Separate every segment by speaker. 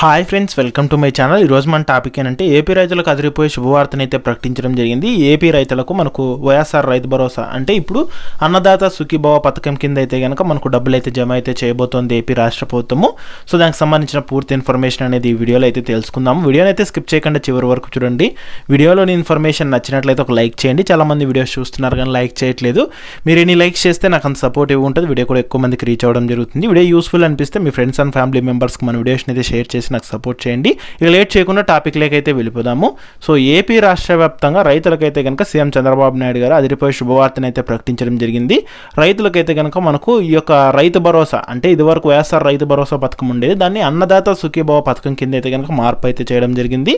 Speaker 1: Hi friends welcome to my channel. ఈరోజు మన topic ఏంటంటే ఏపీ రైతులకు అదిరిపోయే శుభవార్తను అయితే ప్రకటించడం జరిగింది. ఏపీ రైతులకు మనకు వైఎస్ఆర్ రైతు భరోసా. అంటే ఇప్పుడు అన్నదాత సుఖీభవ పథకం కింద అయితే కనుక మనకు డబ్బులు అయితే జమ అయితే చేయబోతోంది ఏపీ రాష్ట్ర ప్రభుత్వము. సో దానికి సంబంధించిన పూర్తి ఇన్ఫర్మేషన్ అనేది ఈ వీడియోలో అయితే తెలుసుకుందాము వీడియోని అయితే స్కిప్ చేయకుండా చివరి వరకు చూడండి. వీడియోలోని ఇన్ఫర్మేషన్ నచ్చినట్లయితే ఒక లైక్ చేయండి. చాలామంది వీడియోస్ చూస్తున్నారు కానీ లైక్ చేయట్లేదు. మీరు ఎన్ని లైక్స్ చేస్తే నాకు అంత సపోర్టివ్ ఉంటుంది. వీడియో కూడా ఎక్కువ మందికి రీచ్ అవ్వడం జరుగుతుంది. వీడియో యూస్ఫుల్ అనిపిస్తే మీ ఫ్రెండ్స్ అండ్ ఫ్యామిలీ మెంబర్స్కి మన వీడియోస్ని అయితే షేర్ చేసి నాకు సపోర్ట్ చేయండి. ఇక లేట్ చేయకుండా టాపిక్ లేకైతే వెళ్ళిపోదాము. సో ఏపీ రాష్ట్ర వ్యాప్తంగా రైతులకైతే కనుక సీఎం చంద్రబాబు నాయుడు గారు అదిరిపోయే శుభవార్తను అయితే ప్రకటించడం జరిగింది. రైతులకైతే కనుక మనకు ఈ యొక్క రైతు భరోసా అంటే ఇదివరకు వైఎస్ఆర్ రైతు భరోసా పథకం ఉండేది. దాన్ని అన్నదాత సుఖీభవ పథకం కింద అయితే కనుక మార్పు అయితే చేయడం జరిగింది.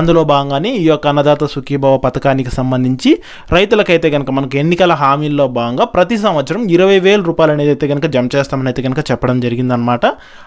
Speaker 1: అందులో భాగంగానే ఈ యొక్క అన్నదాత సుఖీభవ పథకానికి సంబంధించి రైతులకైతే కనుక మనకు ఎన్నికల హామీల్లో భాగంగా ప్రతి సంవత్సరం ఇరవై వేల రూపాయలు అనేది అయితే కనుక జమ చేస్తామని అయితే కనుక చెప్పడం జరిగిందనమాట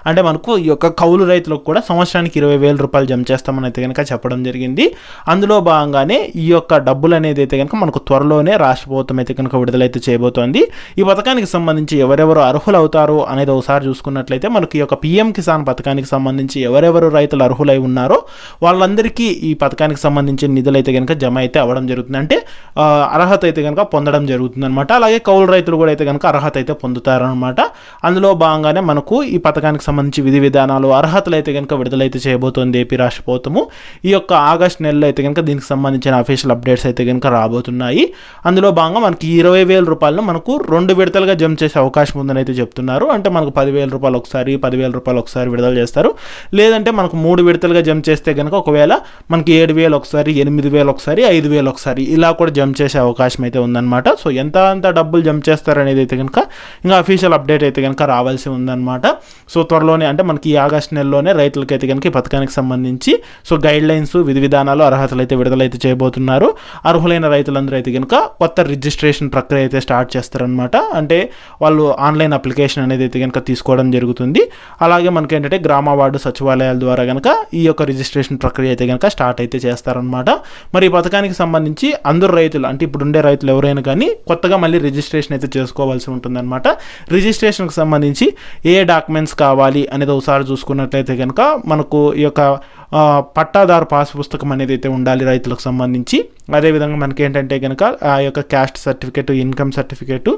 Speaker 1: అంటే మనకు ఈ యొక్క కౌలు రైతులకు కూడా సంవత్సరానికి ఇరవై వేల రూపాయలు జమ చేస్తామని అయితే కనుక చెప్పడం జరిగింది. అందులో భాగంగానే ఈ యొక్క డబ్బులు అనేది అయితే కనుక మనకు త్వరలోనే రాష్ట్ర ప్రభుత్వం అయితే కనుక విడుదలైతే చేయబోతోంది. ఈ పథకానికి సంబంధించి ఎవరెవరు అర్హులు అవుతారు అనేది ఒకసారి చూసుకున్నట్లయితే మనకి ఈ యొక్క పిఎం కిసాన్ పథకానికి సంబంధించి ఎవరెవరు రైతులు అర్హులై ఉన్నారో వాళ్ళందరికీ ఈ పథకానికి సంబంధించిన నిధులు అయితే కనుక జమ అయితే అవ్వడం జరుగుతుంది. అంటే అర్హత అయితే కనుక పొందడం జరుగుతుంది అనమాట అలాగే కౌలు రైతులు కూడా అయితే కనుక అర్హత అయితే పొందుతారనమాట అందులో భాగంగానే మనకు ఈ పథకానికి సంబంధించి విధి విధానాలు అర్హతలు అయితే కనుక విడుదలైతే చేయబోతోంది ఏపీ రాష్ట్ర ప్రభుత్వము. ఈ యొక్క ఆగస్ట్ నెలలో అయితే కనుక దీనికి సంబంధించిన అఫీషియల్ అప్డేట్స్ అయితే కనుక రాబోతున్నాయి. అందులో భాగంగా మనకి ఇరవై వేల రూపాయలను మనకు రెండు విడతలుగా జమ చేసే అవకాశం ఉందని అయితే చెప్తున్నారు. అంటే మనకు పదివేల రూపాయలు ఒకసారి పదివేల రూపాయలు ఒకసారి విడుదల చేస్తారు. లేదంటే మనకు మూడు విడతలుగా జమ చేస్తే కనుక ఒకవేళ మనకి ఏడు వేలు ఒకసారి ఎనిమిది వేలు ఒకసారి ఐదు వేలు ఒకసారి ఇలా కూడా జమ చేసే అవకాశం అయితే ఉందన్నమాట. సో ఎంత అంత డబ్బులు జమ చేస్తారు అనేది అయితే కనుక ఇంకా అఫీషియల్ అప్డేట్ అయితే కనుక రావాల్సి ఉందన్నమాట. సో త్వరలోనే అంటే మనకి ఈ ఆగస్ట్ నెలలోనే రైతులకు అయితే కనుక ఈ పథకానికి సంబంధించి సో గైడ్ లైన్స్ విధి విధానాలు అర్హతలు అయితే విడుదలైతే చేయబోతున్నారు. అర్హులైన రైతులందరూ అయితే కనుక కొత్త రిజిస్ట్రేషన్ ప్రక్రియ అయితే స్టార్ట్ చేస్తారనమాట అంటే వాళ్ళు ఆన్లైన్ అప్లికేషన్ అనేది అయితే కనుక తీసుకోవడం జరుగుతుంది. అలాగే మనకి ఏంటంటే గ్రామ వార్డు సచివాలయాల ద్వారా కనుక ఈ యొక్క రిజిస్ట్రేషన్ ప్రక్రియ అయితే కనుక స్టార్ట్ అయితే చేస్తారనమాట మరి ఈ పథకానికి సంబంధించి అందరు రైతులు అంటే ఇప్పుడు ఉండే రైతులు ఎవరైనా కానీ కొత్తగా మళ్ళీ రిజిస్ట్రేషన్ అయితే చేసుకోవాల్సి ఉంటుందన్నమాట. రిజిస్ట్రేషన్కి సంబంధించి ఏ డాక్యుమెంట్స్ కావాలి అనేది ఒకసారి చూసుకున్నట్లయితే కనుక మనకు ఈ యొక్క పట్టాదారు పాస్ పుస్తకం అనేది అయితే ఉండాలి రైతులకు సంబంధించి. అదేవిధంగా మనకి ఏంటంటే కనుక ఆ యొక్క caste certificate income certificate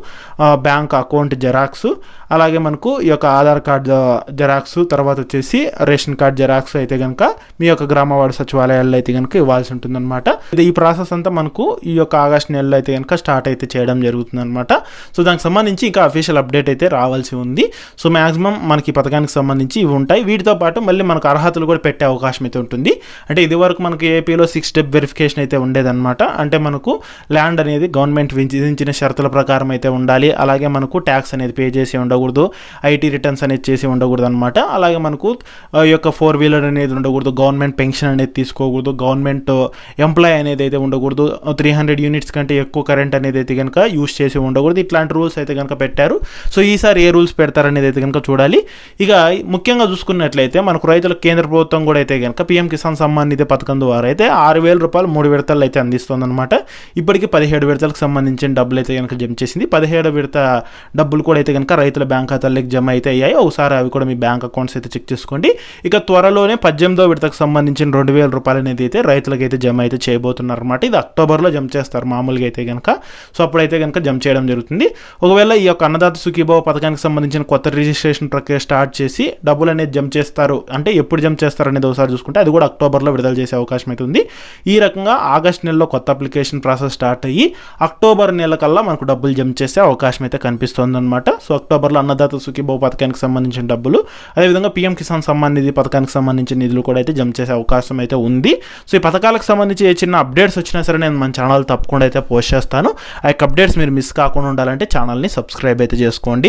Speaker 1: bank account xerox అలాగే మనకు ఈ యొక్క ఆధార్ కార్డు జెరాక్స్ తర్వాత వచ్చేసి రేషన్ కార్డ్ జెరాక్స్ అయితే కనుక మీ యొక్క గ్రామవాడ సచివాలయాల్లో అయితే కనుక ఇవ్వాల్సి ఉంటుందన్నమాట. ఇది ఈ ప్రాసెస్ అంతా మనకు ఈ యొక్క ఆగస్ట్ నెలలో అయితే కనుక స్టార్ట్ అయితే చేయడం జరుగుతుందన్నమాట. సో దానికి సంబంధించి ఇంకా అఫీషియల్ అప్డేట్ అయితే రావాల్సి ఉంది. సో మాక్సిమం మనకి ఈ పథకానికి సంబంధించి ఇవి ఉంటాయి. వీటితో పాటు మళ్ళీ మనకు అర్హతలు కూడా పెట్టే అవకాశం అయితే ఉంటుంది. అంటే ఇది వరకు మనకి ఏపీలో సిక్స్ స్టెప్ వెరిఫికేషన్ అయితే ఉండేదన్నమాట. అంటే మనకు ల్యాండ్ అనేది గవర్నమెంట్ విధించిన షరతుల ప్రకారం అయితే ఉండాలి. అలాగే మనకు ట్యాక్స్ అనేది పే చేసి ఉండకూడదు. ఐటీ రిటర్న్స్ అనేది చేసి ఉండకూడదు అనమాట అలాగే మనకు ఈ యొక్క ఫోర్ వీలర్ అనేది ఉండకూడదు. గవర్నమెంట్ పెన్షన్ అనేది తీసుకోకూడదు. గవర్నమెంట్ ఎంప్లాయ్ uh, అనేది అయితే ఉండకూడదు. త్రీ హండ్రెడ్ యూనిట్స్ కంటే ఎక్కువ కరెంట్ అనేది అయితే కనుక యూస్ చేసి ఉండకూడదు. ఇట్లాంటి రూల్స్ అయితే కనుక పెట్టారు. సో ఈసారి ఏ రూల్స్ పెడతారనేది అయితే కనుక చూడాలి. ఇక ముఖ్యంగా చూసుకున్నట్లయితే మనకు రైతులకు కేంద్ర ప్రభుత్వం కూడా అయితే కనుక పీఎం కిసాన్ సమ్మాన్ నిధి పథకం ద్వారా అయితే ఆరు వేల రూపాయలు మూడు విడతలు అయితే అందిస్తుందన్నమాట. ఇప్పటికి పదిహేడు విడతలకు సంబంధించిన డబ్బులు అయితే కనుక జమ చేసింది. పదిహేడు విడత డబ్బులు కూడా అయితే కనుక రైతుల బ్యాంక్ ఖాతాలకు జమ అయితే అయ్యాయి. ఒకసారి అవి కూడా మీ బ్యాంక్ అకౌంట్స్ అయితే చెక్ చేసుకోండి. ఇక త్వరలోనే పద్దెనిమిదో విడతకు సంబంధించిన రెండు వేల రూపాయలు అనేది అయితే రైతులకు అయితే జమ అయితే చేయబోతున్నారు అనమాట ఇది అక్టోబర్లో జమ చేస్తారు మామూలుగా అయితే కనుక. సో అప్పుడైతే కనుక జమ చేయడం జరుగుతుంది. ఒకవేళ ఈ యొక్క అన్నదాత సుఖీభావ పథకానికి సంబంధించిన కొత్త రిజిస్ట్రేషన్ ప్రక్రియ స్టార్ట్ చేసి డబ్బులు అనేది జమ చేస్తారు అంటే ఎప్పుడు జమ చేస్తారు అనేది ఒకసారి చూసుకుంటే అది కూడా అక్టోబర్లో విడుదల చేసే అవకాశం అయితే ఉంది. ఈ రకంగా ఆగస్ట్ నెలలో కొత్త అప్లికేషన్ ప్రాసెస్ స్టార్ట్ అయ్యి అక్టోబర్ నెల కల్లా మనకు డబ్బులు జమ చేసే అవకాశం అయితే కనిపిస్తుంది అనమాట సో అక్టోబర్లో అన్నదాత సుఖీభో పథకానికి సంబంధించిన డబ్బులు అదేవిధంగా పీఎం కిసాన్ సమ్మాన్ నిధి పథకానికి సంబంధించిన నిధులు కూడా అయితే జమ చేసే అవకాశం అయితే ఉంది. సో ఈ పథకాలకు సంబంధించి ఏ చిన్న అప్డేట్స్ వచ్చినా సరే నేను మన ఛానల్ తప్పకుండా అయితే పోస్ట్ చేస్తాను. ఆ యొక్క అప్డేట్స్ మీరు మిస్ కాకుండా ఉండాలంటే ఛానల్ని సబ్స్క్రైబ్ అయితే చేసుకోండి.